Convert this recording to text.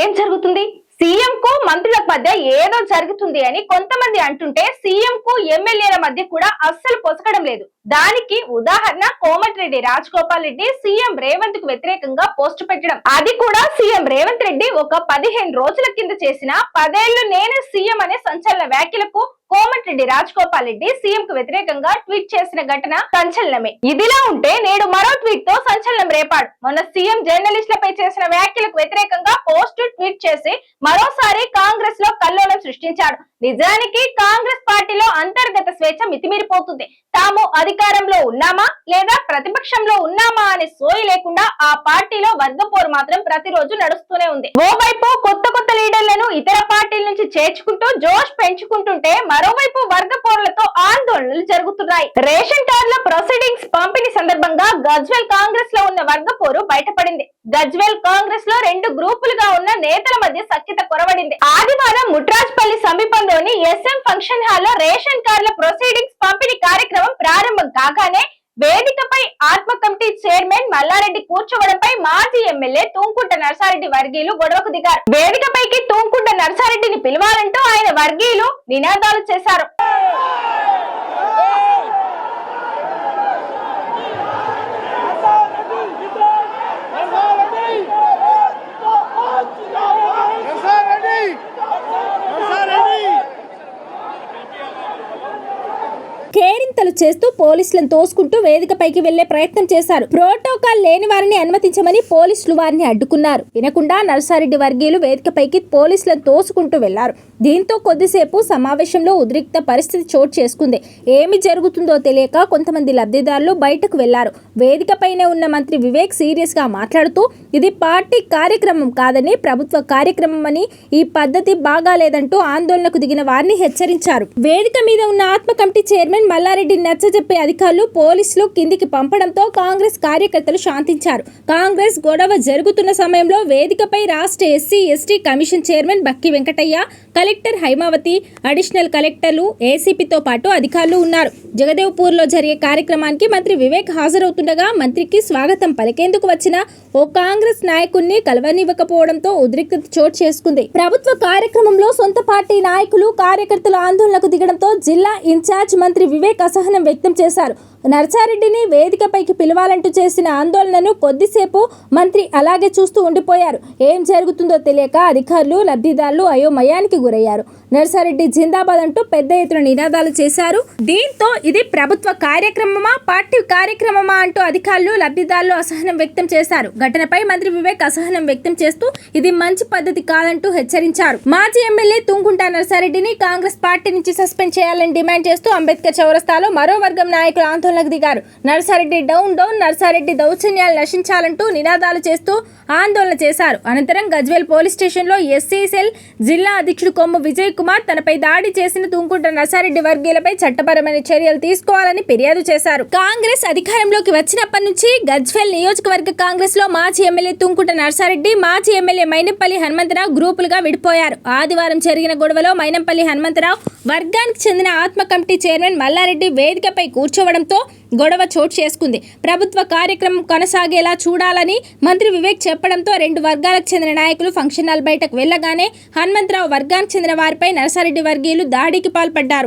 ఏం జరుగుతుంది? సీఎం కు మంత్రుల మధ్య ఏదో జరుగుతుంది అని కొంతమంది అంటుంటే సీఎం కు ఎమ్మెల్యేల మధ్య కూడా అస్సలు పొసకడం లేదు. దానికి ఉదాహరణ కోమటిరెడ్డి రాజగోపాల్ రెడ్డి సీఎం రేవంత్కు వ్యతిరేకంగా పోస్ట్ పెట్టడం. అది కూడా సీఎం రేవంత్ రెడ్డి ఒక పదిహేను రోజుల కింద చేసిన పదేళ్ళు నేనే సీఎం అనే సంచలన వ్యాఖ్యలకు కోమటిరెడ్డి రాజగోపాల్ రెడ్డి సీఎం కు వ్యతిరేకంగా ట్వీట్ చేసిన ఘటన సంచలనమే. ఇదిలా ఉంటే నేడు మరో ట్వీట్తో సంచలనం రేపాడు. మొన్న సీఎం జర్నలిస్టులపై చేసిన వ్యాఖ్యలకు వ్యతిరేకంగా పోస్ట్ ట్వీట్ చేసి మరోసారి కాంగ్రెస్లో కల్లోలం సృష్టించాడు. నిజానికి కాంగ్రెస్ పార్టీలో అంతర్గత స్వేచ్ఛ మితిమీరిపోతుంది. తాము అధికారంలో ఉన్నామా లేదా ప్రతిపక్షంలో ఉన్నామా అనే సోయి లేకుండా ఆ పార్టీలో వర్గపోరు మాత్రం ప్రతిరోజు నడుస్తూనే ఉంది. ఓవైపు కొత్త కొత్త లీడర్లను ఇతర పార్టీల నుంచి చేర్చుకుంటూ జోష్ పెంచుకుంటుంటే మరోవైపు వర్గ పోర్లతో ఆందోళనలు జరుగుతున్నాయి. రేషన్ కార్డుల ప్రొసీడింగ్స్ పంపిణీ సందర్భంగా గజ్వెల్ కాంగ్రెస్లో ఉన్న వర్గ పోరు బయటపడింది. గజ్వెల్ కాంగ్రెస్లో రెండు గ్రూపులుగా ఉన్న నేతల మధ్య సఖ్యత కొరవడింది. ఆదివారం ముట్రాజ్పల్లి సమీపంలోని ఎస్ఎం ఫంక్షన్ హాల్లో రేషన్ కార్డుల ప్రొసీడింగ్స్ పంపిణీ కార్యక్రమం ప్రారంభం కాగానే వేదికపై ఆత్మ కమిటీ చైర్మన్ మల్లారెడ్డి కూర్చోవడంపై మాజీ ఎమ్మెల్యే తుంకుంట నర్సారెడ్డి వర్గీయులు గొడవకు దిగారు. వేదికపైకి తుంకుంట నర్సారెడ్డిని పిలవాలంటూ ఆయన వర్గీయులు నినాదాలు చేశారు. కేరింతలు చేస్తూ పోలీసులను తోసుకుంటూ వేదికపైకి వెళ్ళే ప్రయత్నం చేశారు. ప్రోటోకాల్ లేని వారిని అనుమతించమని పోలీసులు వారిని అడ్డుకున్నారు. వినకుండా నర్సారెడ్డి వర్గీయులు వేదికపైకి పోలీసులను తోసుకుంటూ వెళ్ళారు. దీంతో కొద్దిసేపు సమావేశంలో ఉద్రిక్త పరిస్థితి చోటు చేసుకుంది. ఏమి జరుగుతుందో తెలియక కొంతమంది లబ్ధిదారులు బయటకు వెళ్ళారు. వేదికపైనే ఉన్న మంత్రి వివేక్ సీరియస్గా మాట్లాడుతూ ఇది పార్టీ కార్యక్రమం కాదని ప్రభుత్వ కార్యక్రమం అని ఈ పద్ధతి బాగాలేదంటూ ఆందోళనకు దిగిన వారిని హెచ్చరించారు. వేదిక మీద ఉన్న ఆత్మ కమిటీ చైర్మన్ మల్లారెడ్డి నచ్చజెప్పే అధికారులు పోలీసులు కిందికి పంపడంతో కాంగ్రెస్ కార్యకర్తలు శాంతించారు. కాంగ్రెస్ గొడవ జరుగుతున్న సమయంలో వేదికపై రాష్ట్ర SC ST commission chairman Bakki Venkataiah collector Hymavathi additional కలెక్టర్లు ఏసీపీతో పాటు అధికారులు ఉన్నారు. జగదేవ్పూర్లో జరిగే కార్యక్రమానికి మంత్రి వివేక్ హాజరవుతుండగా మంత్రికి స్వాగతం పలికేందుకు వచ్చిన ఓ కాంగ్రెస్ నాయకుడిని కలవనివ్వకపోవడంతో ఉద్రిక్తత చోటు చేసుకుంది. ప్రభుత్వ కార్యక్రమంలో సొంత పార్టీ నాయకులు కార్యకర్తలు ఆందోళనకు దిగడంతో జిల్లా ఇన్ఛార్జ్ మంత్రి వివేక్ అసహనం వ్యక్తం చేశారు. నర్సారెడ్డిని వేదికపైకి పిలవాలంటూ చేసిన ఆందోళనను కొద్దిసేపు మంత్రి అలాగే చూస్తూ ఉండిపోయారు. ఏం జరుగుతుందో తెలియక అధికారులు లబ్ధిదారులు అయోమయానికి గురయ్యారు. నర్సారెడ్డి జిందాబాద్ అంటూ పెద్ద ఎత్తున నినాదాలు చేశారు. దీంతో ఇది ప్రభుత్వ కార్యక్రమమా పార్టీ కార్యక్రమమా అంటూ అధికారులు లబ్ధిదారులు అసహనం వ్యక్తం చేశారు. ఘటనపై మంత్రి వివేక్ అసహనం వ్యక్తం చేస్తూ ఇది మంచి పద్ధతి కాదంటూ హెచ్చరించారు. మాజీ ఎమ్మెల్యే తుంగుంట నర్సారెడ్డిని కాంగ్రెస్ పార్టీ నుంచి సస్పెండ్ చేయాలని డిమాండ్ చేస్తూ అంబేద్కర్ చౌరస్తాలో మరో వర్గం నాయకులు ఆందోళనకు దిగారు. నర్సారెడ్డి డౌన్ డౌన్ నర్సారెడ్డి దౌర్జన్యాలు నశించాలంటూ నినాదాలు చేస్తూ ఆందోళన చేశారు. అనంతరం గజ్వేల్ పోలీస్ స్టేషన్లో ఎస్సీ సెల్ జిల్లా అధ్యక్షుడు కొమ్ము విజయ్ కుమార్ తనపై దాడి చేసిన తుంకుంట నర్సారెడ్డి వర్గీయులపై చట్టపరమైన చర్యలు తీసుకోవాలని ఫిర్యాదు చేశారు. కాంగ్రెస్ అధికారంలోకి వచ్చినప్పటి నుంచి గజ్వేల్ నియోజకవర్గ కాంగ్రెస్లో మాజీ ఎమ్మెల్యే తుంకుంట నర్సారెడ్డి మాజీ ఎమ్మెల్యే మైనంపల్లి హనుమంతరావు గ్రూపులుగా విడిపోయారు. ఆదివారం జరిగిన గొడవలో మైనంపల్లి హనుమంతరావు వర్గానికి చెందిన ఆత్మ కమిటీ చైర్మన్ మల్లారెడ్డి వేదికపై కూర్చోవడంతో గొడవ చోటు చేసుకుంది. ప్రభుత్వ కార్యక్రమం కొనసాగేలా చూడాలని మంత్రి వివేక్ చెప్పడంతో రెండు వర్గాలకు చెందిన నాయకులు ఫంక్షన్ హాల్ బయటకు వెళ్ళగానే హనుమంతరావు వర్గానికి చెందిన వారిపై నరసారెడ్డి వర్గీయులు దాడికి పాల్పడ్డారు.